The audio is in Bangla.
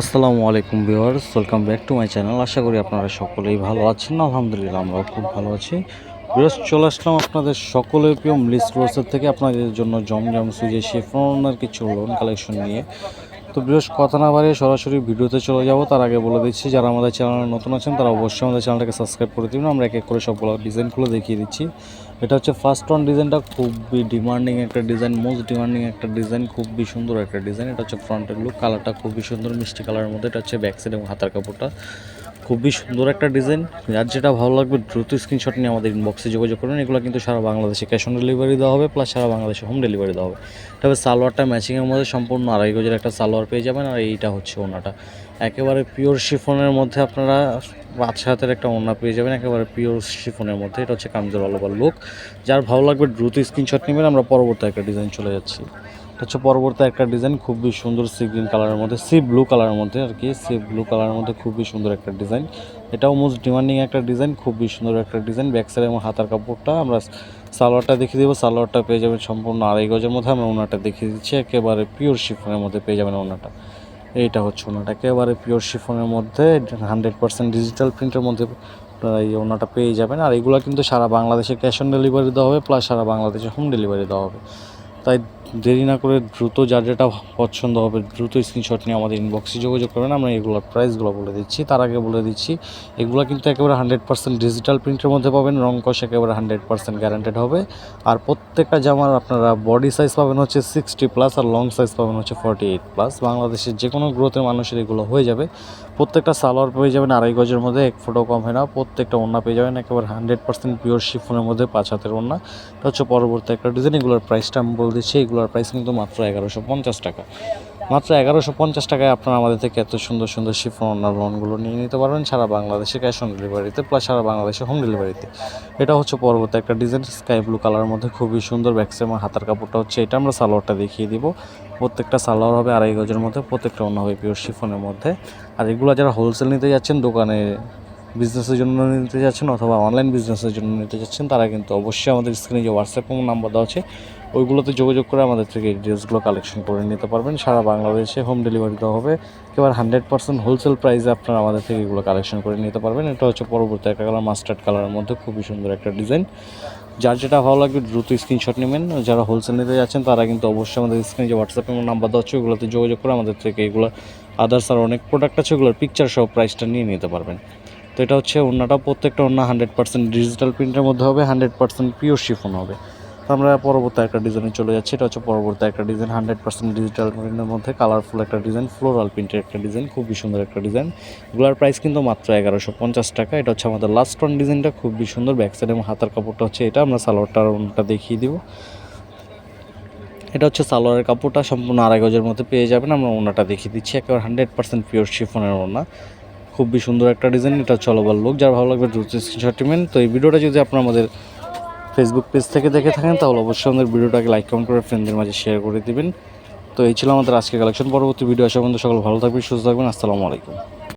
আসসালামু আলাইকুম viewers, welcome back to my channel. আশা করি আপনারা সকলেই ভালো আছেন। আলহামদুলিল্লাহ, আমরাও খুব ভালো আছি। ভিউয়ার্স, চলে আসলাম আপনাদের সকলের প্রিয় লিস্ট রোসের থেকে। আপনাদের জন্য জমজম সুজে শিফনের কিছু লোন কালেকশন নিয়ে। তো বৃহস্প কথা না বাড়িয়ে সরাসরি ভিডিওতে চলে যাব। তার আগে বলে দিচ্ছি, যারা আমাদের চ্যানেলে নতুন আছেন, তারা অবশ্যই আমাদের চ্যানেলটাকে সাবস্ক্রাইব করে দিবেন। আমরা এক এক করে সবগুলো ডিজাইনগুলো দেখিয়ে দিচ্ছি। এটা হচ্ছে ফার্স্ট ওয়ান ডিজাইনটা, খুবই ডিমান্ডিং একটা ডিজাইন মোস্ট ডিমান্ডিং একটা ডিজাইন, খুবই সুন্দর একটা ডিজাইন। এটা হচ্ছে ফ্রন্টের লুক কালারটা খুবই সুন্দর, মিষ্টি কালারের মধ্যে। এটা হচ্ছে ব্যাক সাইড এবং হাতার কাপড়টা। খুবই সুন্দর একটা ডিজাইন। যার যেটা ভালো লাগবে, দ্রুত স্ক্রিনশট নিয়ে আমাদের ইনবক্সে যোগাযোগ করুন। এগুলো কিন্তু সারা বাংলাদেশে ক্যাশ অন ডেলিভারি দেওয়া হবে প্লাস সারা বাংলাদেশে হোম ডেলিভারি দেওয়া হবে। তবে সালোয়ারটা ম্যাচিংয়ের মধ্যে সম্পূর্ণ আড়াই গজের একটা সালোয়ার পেয়ে যাবেন, আর এইটা হচ্ছে ওনাটা। একেবারে পিওর শিফনের মধ্যে আপনারা পাঁচ হাতের একটা ওড়না পেয়ে যাবেন, একেবারে পিওর শিফনের মধ্যে। এটা হচ্ছে কামজোর অল ওভার লুক যার ভালো লাগবে, দ্রুত স্ক্রিনশট নেবেন। আমরা পরবর্তী একটা ডিজাইন চলে যাচ্ছি। এটা হচ্ছে পরবর্তী একটা ডিজাইন খুবই সুন্দর সি গ্রিন কালারের মধ্যে সি ব্লু কালারের মধ্যে আর কি। সি ব্লু কালারের মধ্যে খুবই সুন্দর একটা ডিজাইন এটাও মোস্ট ডিমান্ডিং একটা ডিজাইন খুবই সুন্দর একটা ডিজাইন ব্যাক সাইড এবং হাতার কাপড়টা, আমরা সালোয়ারটা দেখিয়ে দেবো। সালোয়ারটা পেয়ে যাবেন সম্পূর্ণ আড়াই গজের মধ্যে। আমরা ওনাটা দেখিয়ে দিচ্ছি, একেবারে পিওর শিফনের মধ্যে পেয়ে যাবেন ওনাটা। এইটা হচ্ছে ওনাটা, একেবারে পিওর শিফনের মধ্যে হান্ড্রেড পার্সেন্ট ডিজিটাল প্রিন্টের মধ্যে আপনারা এই ওনাটা পেয়ে যাবেন। আর এগুলো কিন্তু সারা বাংলাদেশে ক্যাশ অন ডেলিভারি দেওয়া হবে প্লাস সারা বাংলাদেশে হোম ডেলিভারি দেওয়া হবে। তাই দেরি না করে দ্রুত যার যেটা পছন্দ হবে দ্রুত স্ক্রিনশট নিয়ে আমাদের ইনবক্সে যোগাযোগ করবেন। আমরা এগুলোর প্রাইসগুলো বলে দিচ্ছি, তার আগে বলে দিচ্ছি, এগুলো কিন্তু একেবারে হান্ড্রেড পার্সেন্ট ডিজিটাল প্রিন্টের মধ্যে পাবেন, রং কষ একেবারে হান্ড্রেড পার্সেন্ট গ্যারান্টেড হবে। আর প্রত্যেকটা জামার আপনারা বডি সাইজ পাবেন হচ্ছে সিক্সটি প্লাস আর লং সাইজ পাবেন হচ্ছে ফর্টি এইট প্লাস বাংলাদেশের যে কোনো গ্রোথের মানুষের এগুলো হয়ে যাবে। প্রত্যেকটা সালোয়ার পেয়ে যাবেন আড়াই গজের মধ্যে, এক ফোটো কম হয় না। প্রত্যেকটা ওড়না পেয়ে যাবেন একেবারে হান্ড্রেড পার্সেন্ট পিওর শিফনের মধ্যে, পাঁচ হাতের ওড়না। এটা হচ্ছে পরবর্তী একটা ডিজাইন এগুলোর প্রাইসটা আমি বলে দিচ্ছি এগুলোর প্রাইস কিন্তু মাত্র এগারোশো পঞ্চাশ টাকা। মাত্র এগারোশো পঞ্চাশ টাকায় আপনারা আমাদের থেকে এত সুন্দর সুন্দর শিফন ওনার লোনগুলো নিয়ে নিতে পারবেন। সারা বাংলাদেশে ক্যাশ অন ডেলিভারিতে প্লাস সারা বাংলাদেশে হোম ডেলিভারিতে এটা হচ্ছে পরবর্তী একটা ডিজাইন স্কাই ব্লু কালারের মধ্যে খুবই সুন্দর ব্যাকসেমা হাতার কাপড়টা হচ্ছে এটা। আমরা সালোয়ারটা দেখিয়ে দিব। প্রত্যেকটা সালোয়ার হবে আড়াই গজের মধ্যে, প্রত্যেকটা অন্য হবে পিওর শিফনের মধ্যে। আর এগুলো যারা হোলসেল নিতে যাচ্ছেন, দোকানে বিজনেসের জন্য নিতে যাচ্ছেন অথবা অনলাইন বিজনেসের জন্য নিতে যাচ্ছেন, তারা কিন্তু অবশ্যই আমাদের স্ক্রিনে যে হোয়াটসঅ্যাপ নাম্বার দেওয়া আছে ওইগুলোতে যোগাযোগ করে আমাদের থেকে এই ড্রেসগুলো কালেকশন করে নিতে পারবেন। সারা বাংলাদেশে হোম ডেলিভারি দেওয়া হবে। এবার হান্ড্রেড পার্সেন্ট হোলসেল প্রাইসে আপনারা আমাদের থেকে এগুলো কালেকশন করে নিতে পারবেন। এটা হচ্ছে পরবর্তী একটা কালার মাস্টার্ড কালারের মধ্যে খুবই সুন্দর একটা ডিজাইন যার যেটা ভালো লাগবে দ্রুত স্ক্রিনশট নেবেন। যারা হোলসেল নিতে যাচ্ছেন, তারা কিন্তু অবশ্যই আমাদের স্ক্রিনে যে হোয়াটসঅ্যাপ এবং নাম্বার দেওয়া আছে, ওগুলোতে যোগাযোগ করে আমাদের থেকে এগুলো আদার্স আর অনেক প্রোডাক্ট আছে, ওগুলোর পিকচার সহ প্রাইসটা নিয়ে নিতে পারবেন। তো এটা হচ্ছে অন্যটা প্রত্যেকটা অন্য হান্ড্রেড পার্সেন্ট ডিজিটাল প্রিন্টের মধ্যে হবে হান্ড্রেড পার্সেন্ট পিওর শিফন হবে। আমরা পরবর্তী একটা ডিজাইনে চলে যাচ্ছি। এটা হচ্ছে পরবর্তী একটা ডিজাইন হান্ড্রেড পার্সেন্ট ডিজিটাল প্রিন্টের মধ্যে কালারফুল একটা ডিজাইন ফ্লোরাল প্রিন্টের একটা ডিজাইন খুবই সুন্দর একটা ডিজাইন এগুলোর প্রাইস কিন্তু মাত্র এগারোশো পঞ্চাশ টাকা। এটা হচ্ছে আমাদের লাস্ট ওয়ান ডিজাইনটা খুবই সুন্দর। ব্যাক সাইড এবং হাতার কাপড়টা হচ্ছে এটা। আমরা সালোয়ারটা ওনটা দেখিয়ে দিব। এটা হচ্ছে সালোয়ারের কাপড়টা, সম্পূর্ণ আড়াই গজের মধ্যে পেয়ে যাবেন। আমরা ওনাটা দেখিয়ে দিচ্ছি। একেবারে হান্ড্রেড পার্সেন্ট পিওর শিফনের ওনা খুবই সুন্দর একটা ডিজাইন এটা চলবার লোক যার ভালো লাগবে দ্রুত স্ক্রিনশট নেবেন তো এই ভিডিওটা যদি আপনার আমাদের ফেসবুক পেজ থেকে দেখে থাকেন, তাহলে অবশ্যই আমাদের ভিডিওটাকে লাইক কমেন্ট করে ফ্রেন্ডদের মাঝে শেয়ার করে দেবেন। তো এই ছিল আমাদের আজকের কালেকশন পরবর্তী ভিডিও আসা পর্যন্ত সকল ভালো থাকবেন, সুস্থ থাকবেন। আসসালামু আলাইকুম।